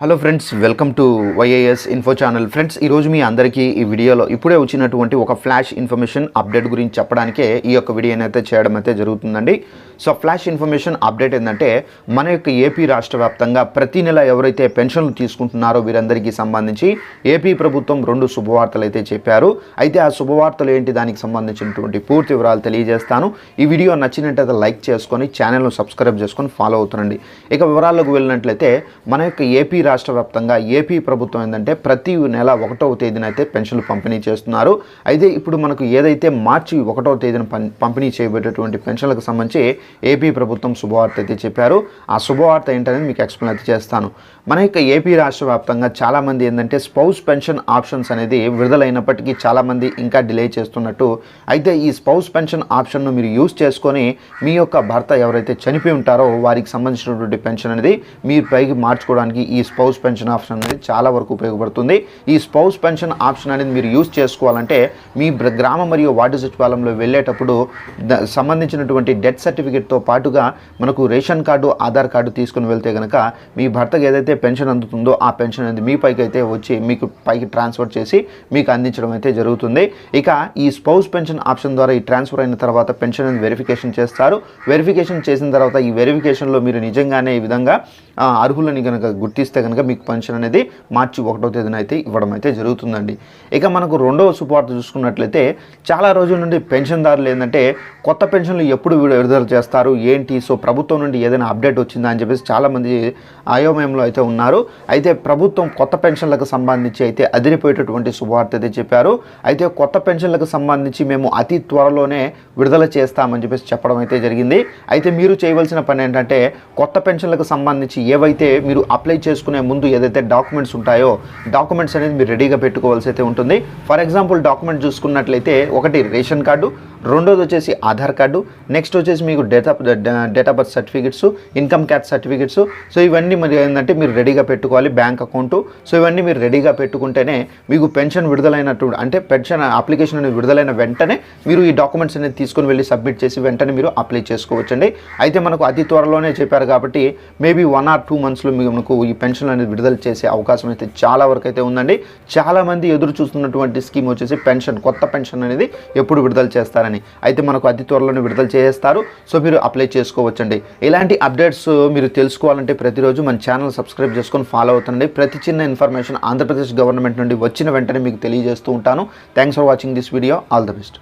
Hello friends welcome to YAS info channel friends ఈరోజు మీ అందరికీ ఈ వీడియోలో ఇప్పుడే వచ్చినటువంటి ఒక ఫ్లాష్ ఇన్ఫర్మేషన్ అప్డేట్ గురించి చెప్పడానికే ఈ యొక్క వీడియోని అయితే చేయడం అయితే జరుగుతుందండి. సో ఫ్లాష్ ఇన్ఫర్మేషన్ అప్డేట్ ఏంటంటే మన యొక్క ఏపీ రాష్ట్ర వ్యాప్తంగా ప్రతి నెల ఎవరైతే పెన్షన్లు తీసుకుంటున్నారో వీరందరికీ సంబంధించి ఏపీ ప్రభుత్వం రెండు శుభవార్తలు అయితే చెప్పారు. అయితే ఆ శుభవార్తలు ఏంటి? దానికి సంబంధించినటువంటి పూర్తి వివరాలు తెలియజేస్తాను. ఈ వీడియో నచ్చినట్టయితే లైక్ చేసుకొని ఛానల్ను సబ్స్క్రైబ్ చేసుకొని ఫాలో అవుతుండండి. ఇక వివరాల్లోకి వెళ్ళినట్లయితే మన యొక్క ఏపీ రాష్ట్ర వ్యాప్తంగా ఏపీ ప్రభుత్వం ఏంటంటే ప్రతి నెల ఒకటవ తేదీన అయితే పెన్షన్లు పంపిణీ చేస్తున్నారు. అయితే ఇప్పుడు మనకు ఏదైతే మార్చి ఒకటవ తేదీన పంపిణీ చేయబడేటువంటి పెన్షన్లకు సంబంధించి ఏపీ ప్రభుత్వం శుభవార్త అయితే చెప్పారు. ఆ శుభవార్త ఏంటనేది మీకు ఎక్స్ప్లెయిన్ అయితే చేస్తాను. మన యొక్క ఏపీ రాష్ట్ర వ్యాప్తంగా చాలామంది ఏంటంటే స్పౌస్ పెన్షన్ ఆప్షన్స్ అనేది విడుదలైనప్పటికీ చాలామంది ఇంకా డిలే చేస్తున్నట్టు. అయితే ఈ స్పౌస్ పెన్షన్ ఆప్షన్ను మీరు యూజ్ చేసుకొని మీ యొక్క భర్త ఎవరైతే చనిపోయి ఉంటారో వారికి సంబంధించినటువంటి పెన్షన్ అనేది మీరు పైకి మార్చుకోవడానికి ఈ స్పౌస్ పెన్షన్ ఆప్షన్ అనేది చాలా వరకు ఉపయోగపడుతుంది. ఈ స్పౌస్ పెన్షన్ ఆప్షన్ అనేది మీరు యూజ్ చేసుకోవాలంటే మీ గ్రామం గ్రామ మరియు వార్డు సచివాలయంలో వెళ్ళేటప్పుడు సంబంధించినటువంటి డెత్ సర్టిఫికేట్తో పాటుగా మనకు రేషన్ కార్డు ఆధార్ కార్డు తీసుకుని వెళ్తే కనుక మీ భర్తకు ఏదైతే పెన్షన్ అందుతుందో ఆ పెన్షన్ అనేది మీ పైకి అయితే వచ్చి మీకు పైకి ట్రాన్స్ఫర్ చేసి మీకు అందించడం అయితే జరుగుతుంది. ఇక ఈ స్పౌస్ పెన్షన్ ఆప్షన్ ద్వారా ఈ ట్రాన్స్ఫర్ అయిన తర్వాత పెన్షన్ అనేది వెరిఫికేషన్ చేస్తారు. వెరిఫికేషన్ చేసిన తర్వాత ఈ వెరిఫికేషన్లో మీరు నిజంగానే ఈ విధంగా అర్హులని కనుక గుర్తిస్తే కనుక మీకు పెన్షన్ అనేది మార్చి ఒకటో తేదీన అయితే ఇవ్వడం అయితే జరుగుతుందండి. ఇక మనకు రెండవ సుపార్త చూసుకున్నట్లయితే చాలా రోజుల నుండి పెన్షన్దారులు ఏంటంటే కొత్త పెన్షన్లు ఎప్పుడు విడుదల చేస్తారు ఏంటి సో ప్రభుత్వం నుండి ఏదైనా అప్డేట్ వచ్చిందా అని చెప్పేసి చాలామంది అయోమయంలో అయితే ఉన్నారు. అయితే ప్రభుత్వం కొత్త పెన్షన్లకు సంబంధించి అయితే అదిరిపోయేటటువంటి శుభవార్త అయితే చెప్పారు. అయితే కొత్త పెన్షన్లకు సంబంధించి మేము అతి త్వరలోనే విడుదల చేస్తామని చెప్పేసి చెప్పడం అయితే జరిగింది. అయితే మీరు చేయవలసిన పని ఏంటంటే కొత్త పెన్షన్లకు సంబంధించి ఏవైతే మీరు అప్లై చేసుకునే ముందు ఏదైతే డాక్యుమెంట్స్ ఉంటాయో డాక్యుమెంట్స్ అనేది మీరు రెడీగా పెట్టుకోవాల్సి అయితే ఉంటుంది. ఫర్ ఎగ్జాంపుల్ డాక్యుమెంట్ చూసుకున్నట్లయితే ఒకటి రేషన్ కార్డు రెండోది వచ్చేసి ఆధార్ కార్డు నెక్స్ట్ వచ్చేసి మీకు date of date of birth certificates income tax certificates. So ఇవన్నీ మరి ఏంటంటే మీరు రెడీగా పెట్టుకోవాలి బ్యాంక్ అకౌంట్. సో ఇవన్నీ మీరు రెడీగా పెట్టుకుంటేనే మీకు పెన్షన్ విడుదలైనట్టు అంటే పెన్షన్ అప్లికేషన్ అనేది విడుదలైన వెంటనే మీరు ఈ డాక్యుమెంట్స్ అనేది తీసుకొని వెళ్ళి సబ్మిట్ చేసి వెంటనే మీరు అప్లై చేసుకోవచ్చండి. అయితే మనకు అతి త్వరలోనే చెప్పారు కాబట్టి మేబీ వన్ ఆర్ టూ మంత్స్లో మనకు ఈ పెన్షన్ అనేది విడుదల చేసే అవకాశం అయితే చాలా వరకు అయితే ఉందండి. చాలామంది ఎదురు చూస్తున్నటువంటి స్కీమ్ వచ్చేసి పెన్షన్ కొత్త పెన్షన్ అనేది ఎప్పుడు విడుదల చేస్తారని అయితే మనకు అతి త్వరలోనే విడుదల చేస్తారు సో మీరు అప్లై చేసుకోవచ్చండి. ఇలాంటి అప్డేట్స్ మీరు తెలుసుకోవాలంటే ప్రతిరోజు మన ఛానల్ సబ్స్క్రైబ్ చేసుకొని ఫాలో అవుతుండండి. ప్రతి చిన్న ఇన్ఫర్మేషన్ ఆంధ్రప్రదేశ్ గవర్నమెంట్ నుండి వచ్చిన వెంటనే మీకు తెలియజేస్తూ ఉంటాను. Thanks for watching this video all the best